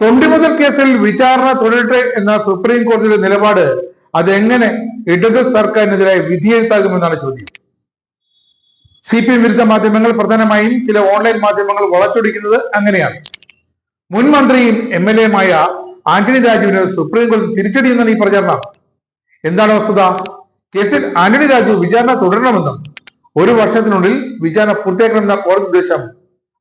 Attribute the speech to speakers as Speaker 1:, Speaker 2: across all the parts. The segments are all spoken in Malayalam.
Speaker 1: തൊണ്ടിമുതൽ കേസിൽ വിചാരണ തുടരട്ടെ എന്ന സുപ്രീം കോടതിയുടെ നിലപാട് അതെങ്ങനെ ഇടത് സർക്കാരിനെതിരെ വിധിയെഴുത്താകുമെന്നാണ് ചോദ്യം. സി പി എം വിരുദ്ധ മാധ്യമങ്ങൾ പ്രധാനമായും ചില ഓൺലൈൻ മാധ്യമങ്ങൾ വളച്ചൊടിക്കുന്നത് അങ്ങനെയാണ്. മുൻ മന്ത്രിയും എം എൽ എയുമായ ആന്റണി രാജുവിന് സുപ്രീം കോടതി തിരിച്ചടി എന്നാണ് ഈ പ്രചാരണം. എന്താണ് വസ്തുത കേസിൽ ആന്റണി രാജു വിചാരണ തുടരണമെന്നും ഒരു വർഷത്തിനുള്ളിൽ വിചാരണ പൂർത്തിയാക്കണമെന്ന കോടതി നിർദ്ദേശം.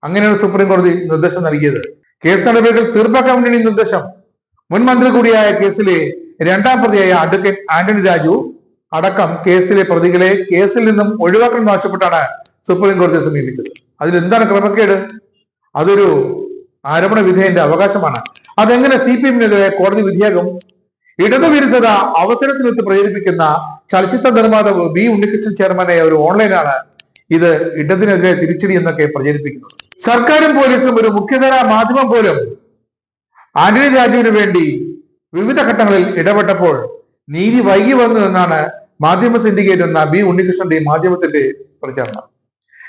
Speaker 1: അങ്ങനെയാണ് സുപ്രീം കോടതി നിർദ്ദേശം നൽകിയത്. കേസ് നടപടികൾ തീർപ്പാക്കാൻ നിർദ്ദേശം. മുൻ മന്ത്രി കൂടിയായ കേസിലെ രണ്ടാം പ്രതിയായ അഡ്വക്കേറ്റ് ആന്റണി രാജു അടക്കം കേസിലെ പ്രതികളെ കേസിൽ നിന്നും ഒഴിവാക്കണമെന്ന് ആവശ്യപ്പെട്ടാണ് സുപ്രീം കോടതിയെ സമീപിച്ചത്. അതിൽ എന്താണ് ക്രമക്കേട്? അതൊരു ആരോപണ വിധേയന്റെ അവകാശമാണ്. അതെങ്ങനെ സി പി എമ്മിനെതിരെ കോടതി വിധിയാകും? ഇടതുവിരുദ്ധത അവസരത്തിനൊത്ത് പ്രചരിപ്പിക്കുന്ന ചലച്ചിത്ര നിർമ്മാതാവ് ബി ഉണ്ണികൃഷ്ണൻ ചെയർമാനായ ഒരു ഓൺലൈനാണ് ഇത് ഇടതിനെതിരെ തിരിച്ചടി എന്നൊക്കെ പ്രചരിപ്പിക്കുന്നത് സർക്കാരും പോലീസും ഒരു മുഖ്യധാര മാധ്യമം പോലും ആന്റണി രാജുവിന് വേണ്ടി വിവിധ ഘട്ടങ്ങളിൽ ഇടപെട്ടപ്പോൾ നീതി വൈകി വന്നു എന്നാണ് മാധ്യമ സിൻഡിക്കേറ്റ് എന്ന ബി ഉണ്ണികൃഷ്ണന്റെ മാധ്യമത്തിന്റെ പ്രചാരണം.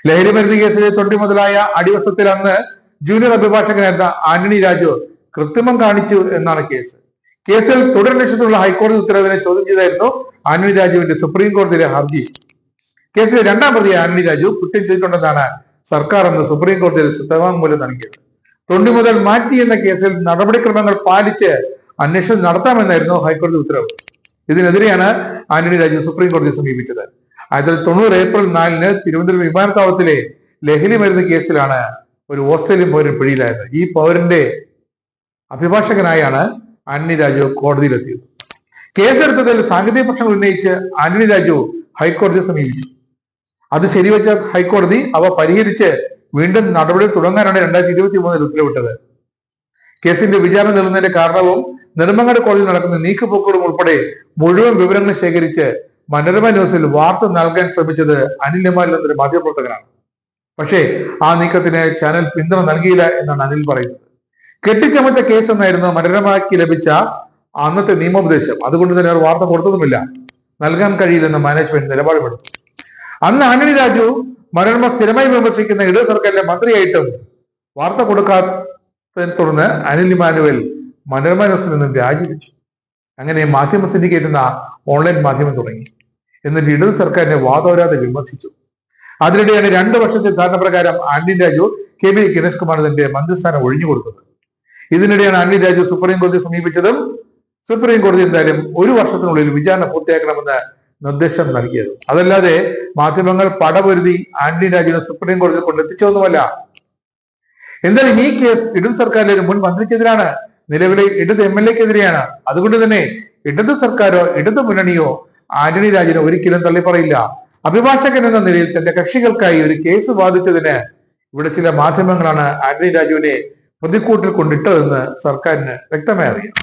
Speaker 1: ലഹരി മരുന്ന് കേസിലെ തൊണ്ടി മുതലായ അടിവസത്തിൽ അന്ന് ജൂനിയർ അഭിഭാഷകനായിരുന്ന ആന്റണി രാജു കൃത്രിമം കാണിച്ചു എന്നാണ് കേസ്. കേസിൽ തുടരന്വേഷണത്തിലുള്ള ഹൈക്കോടതി ഉത്തരവിനെ ചോദ്യം ചെയ്തായിരുന്നു ആന്റണി രാജുവിന്റെ സുപ്രീം കോടതിയിലെ ഹർജി. കേസിലെ രണ്ടാം പ്രതി ആന്റണി രാജു കുറ്റം ചെയ്തിട്ടുണ്ടെന്നാണ് സർക്കാർ എന്ന് സുപ്രീം കോടതിയിൽ സത്യവാങ്മൂലം നൽകിയത്. തൊണ്ടി മുതൽ മാറ്റി എന്ന കേസിൽ നടപടിക്രമങ്ങൾ പാലിച്ച് അന്വേഷണം നടത്താമെന്നായിരുന്നു ഹൈക്കോടതി ഉത്തരവ്. ഇതിനെതിരെയാണ് ആന്റണി രാജു സുപ്രീം കോടതിയെ സമീപിച്ചത്. ആയിരത്തി തൊണ്ണൂറ് ഏപ്രിൽ നാലിന് തിരുവനന്തപുരം വിമാനത്താവളത്തിലെ ലഹരി മരുന്ന് കേസിലാണ് ഒരു ഓസ്ട്രേലിയൻ പൗരൻ പിടിയിലായത്. ഈ പൗരന്റെ അഭിഭാഷകനായാണ് ആന്റണി രാജു കോടതിയിലെത്തിയത്. കേസെടുത്തതിൽ സാങ്കേതിക പ്രശ്നങ്ങൾ ഉന്നയിച്ച് ആന്റണി രാജു ഹൈക്കോടതിയെ സമീപിച്ചു. അത് ശരിവെച്ച ഹൈക്കോടതി അവ പരിഹരിച്ച് വീണ്ടും നടപടി തുടങ്ങാനാണ് രണ്ടായിരത്തി ഇരുപത്തി മൂന്നിൽ ഉത്തരവിട്ടത്. കേസിന്റെ വിചാരണ നീളുന്നതിന്റെ കാരണവും നെടുമങ്ങാട് കോടതിയിൽ നടക്കുന്ന നീക്കുപോക്കുകളും ഉൾപ്പെടെ മുഴുവൻ വിവരങ്ങൾ ശേഖരിച്ച് മനോരമ ന്യൂസിൽ വാർത്ത നൽകാൻ ശ്രമിച്ചത് അനിൽ നിമാലിൽ എന്നൊരു മാധ്യമപ്രവർത്തകനാണ്. പക്ഷേ ആ നീക്കത്തിന് ചാനൽ പിന്തുണ നൽകിയില്ല എന്നാണ് അനിൽ പറയുന്നത്. കെട്ടിച്ചമച്ച കേസ് എന്നായിരുന്നു മനോരമയ്ക്ക് ലഭിച്ച അന്നത്തെ നിയമോപദേശം. അതുകൊണ്ട് തന്നെ അവർ വാർത്ത കൊടുത്തതുമില്ല നൽകാൻ കഴിയില്ലെന്ന് മാനേജ്മെന്റ് നിലപാടുമെടുത്തു. അന്ന് ആന്റണി രാജു മനോരമ സ്ഥിരമായി വിമർശിക്കുന്ന ഇടത് സർക്കാരിന്റെ മന്ത്രിയായിട്ടും വാർത്ത കൊടുക്കാത്തതിനെ തുടർന്ന് അനിൽ ഇമാനുവൽ മനോരമ ന്യൂസിൽ നിന്നും രാജിവെച്ചു. അങ്ങനെ മാധ്യമ സിൻഡിക്കേറ്റ് എന്ന ഓൺലൈൻ മാധ്യമം തുടങ്ങി. എന്നിട്ട് ഇടത് സർക്കാരിനെ വാദോരാതെ വിമർശിച്ചു. അതിനിടെയാണ് രണ്ടു വർഷത്തെ ധാരണ പ്രകാരം ആന്റണി രാജു കെ വി ഗണേഷ് കുമാറിന്റെ മന്ത്രിസ്ഥാനം ഒഴിഞ്ഞു കൊടുത്തത്. ഇതിനിടെയാണ് ആന്റണി രാജു സുപ്രീം കോടതിയെ സമീപിച്ചതും സുപ്രീം കോടതി എന്തായാലും ഒരു വർഷത്തിനുള്ളിൽ വിചാരണ പൂർത്തിയാക്കണമെന്ന് നിർദ്ദേശം നൽകിയത്. അതല്ലാതെ മാധ്യമങ്ങൾ പടപൊരുതി ആന്റണി രാജുവിനെ സുപ്രീം കോടതിയിൽ കൊണ്ടെത്തിച്ചൊന്നുമല്ല എന്തായാലും ഈ കേസ് ഇടത് സർക്കാരിലെ ഒരു മുൻ മന്ത്രിക്കെതിരാണ്. നിലവിലെ ഇടത് എം എൽ എക്കെതിരെയാണ്. അതുകൊണ്ട് തന്നെ ഇടത് സർക്കാരോ ഇടത് മുന്നണിയോ ആന്റണി രാജുവിനെ ഒരിക്കലും തള്ളിപ്പറയില്ല. അഭിഭാഷകൻ എന്ന നിലയിൽ തന്റെ കക്ഷികൾക്കായി ഒരു കേസ് വാദിച്ചതിന് ഇവിടെ ചില മാധ്യമങ്ങളാണ് ആന്റണി രാജുവിനെ പ്രതിക്കൂട്ടിൽ കൊണ്ടിട്ടതെന്ന് സർക്കാരിന് വ്യക്തമായി അറിയാം.